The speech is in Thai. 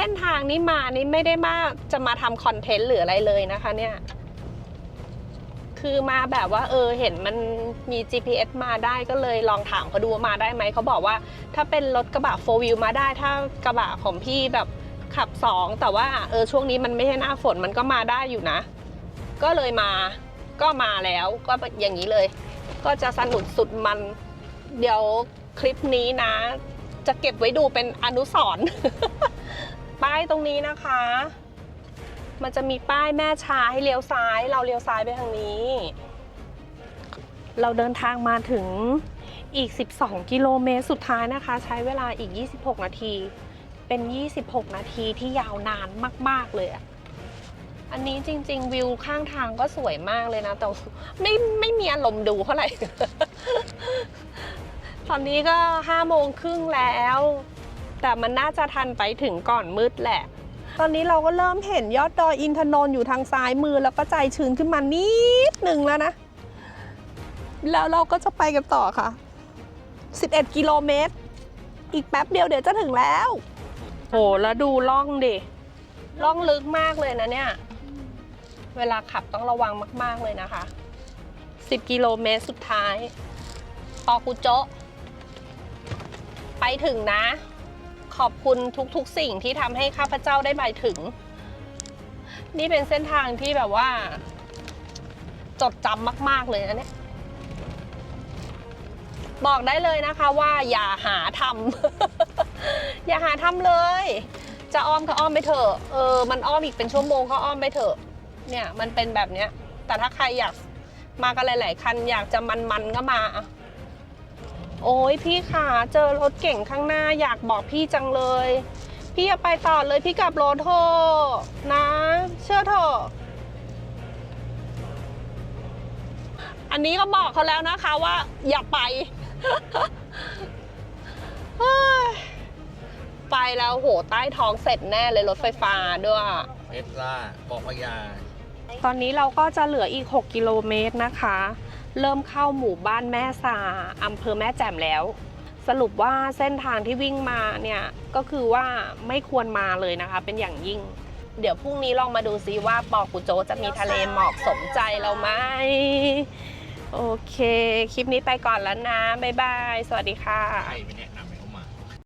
ส้นทางนี้มานี่ไม่ได้มาจะมาทำคอนเทนต์หรืออะไรเลยนะคะเนี่ย คือมาแบบว่า เออเห็นมันมี GPS มาได้ก็เลยลองถามเขาดูว่ามาได้ไหม เขาบอกว่า ถ้าเป็นรถกระบะโฟวิวมาได้ ถ้ากระบะของพี่แบบขับสองแต่ว่าเออช่วงนี้มันไม่ใช่หน้าฝนมันก็มาได้อยู่นะ ก็เลยมาก็มาแล้วก็อย่างนี้เลย ก็จะสนุกสุดมัน เดี๋ยวคลิปนี้นะ จะเก็บไว้ดูเป็นอนุสรณ์ ป้ายตรงนี้นะคะ มันจะมีป้ายแม่ชาให้เลี้ยวซ้าย เราเลี้ยวซ้ายไปทางนี้ เราเดินทางมาถึงอีก 12 กิโลเมตรสุดท้ายนะคะ ใช้เวลาอีก 26 นาที เป็น 26 นาทีที่ยาวนานมาก ๆ เลยอะอันนี้จริง ๆ วิวข้างทางก็สวยมากเลยนะ แต่ไม่ไม่มีอารมณ์ดูเท่าไหร่ ตอนนี้ก็ห้าโมงครึ่งแล้ว แต่มันน่าจะทันไปถึงก่อนมืดแหละ ตอนนี้เราก็เริ่มเห็นยอดดอยอินทนนท์อยู่ทางซ้ายมือแล้วก็ใจชื้นขึ้นมานิดหนึ่งแล้วนะ แล้วเราก็จะไปกันต่อค่ะ 11 กิโลเมตร อีกแป๊บเดียวเดี๋ยวจะถึงแล้ว โห แล้วดูล่องดิ ล่องลึกมากเลยนะเนี่ย เวลาขับต้องระวังมาก ๆเลยนะคะ 10 กิโลเมตรสุดท้ายปอกุโจะไปถึงนะ ขอบคุณทุกๆ สิ่งที่ทำให้ข้าพเจ้าได้ไปถึง นี่เป็นเส้นทางที่แบบว่า จดจำมาก ๆ เลยนะเนี่ยบอกได้เลยนะคะว่าอย่าหาทำ อย่าหาทำเลย จะอ้อมก็อ้อมไปเถอะเออมันอ้อมอีกเป็นชั่วโมงก็อ้อมไปเถอะเนี่ยมันเป็นแบบเนี้ย แต่ถ้าใครอยากมากันหลาย ๆ คันอยากจะมันๆก็มาอะ โอ้ยพี่ขาเจอรถเก่งข้างหน้าอยากบอกพี่จังเลย พี่อย่าไปต่อเลยพี่กลับรถเถอะนะ เชื่อเถอะอันนี้ก็บอกเขาแล้วนะคะว่าอย่าไปเฮ้ยไปแล้วโหใต้ท้องเสร็จแน่เลยรถไฟฟ้าด้วยเพชรล่าบอกพญาตอนนี้เราก็จะเหลืออีก 6 กิโลเมตรนะคะ เริ่มเข้าหมู่บ้านแม่สาอำเภอแม่แจ่มแล้ว สรุปว่าเส้นทางที่วิ่งมาเนี่ยก็คือว่าไม่ควรมาเลยนะคะ เป็นอย่างยิ่ง เดี๋ยวพรุ่งนี้ลองมาดูซิว่าปอกุโจจะมีทะเลหมอกสมใจเราไหมโอเค คลิปนี้ไปก่อนแล้วนะ บ๊ายบาย สวัสดีค่ะ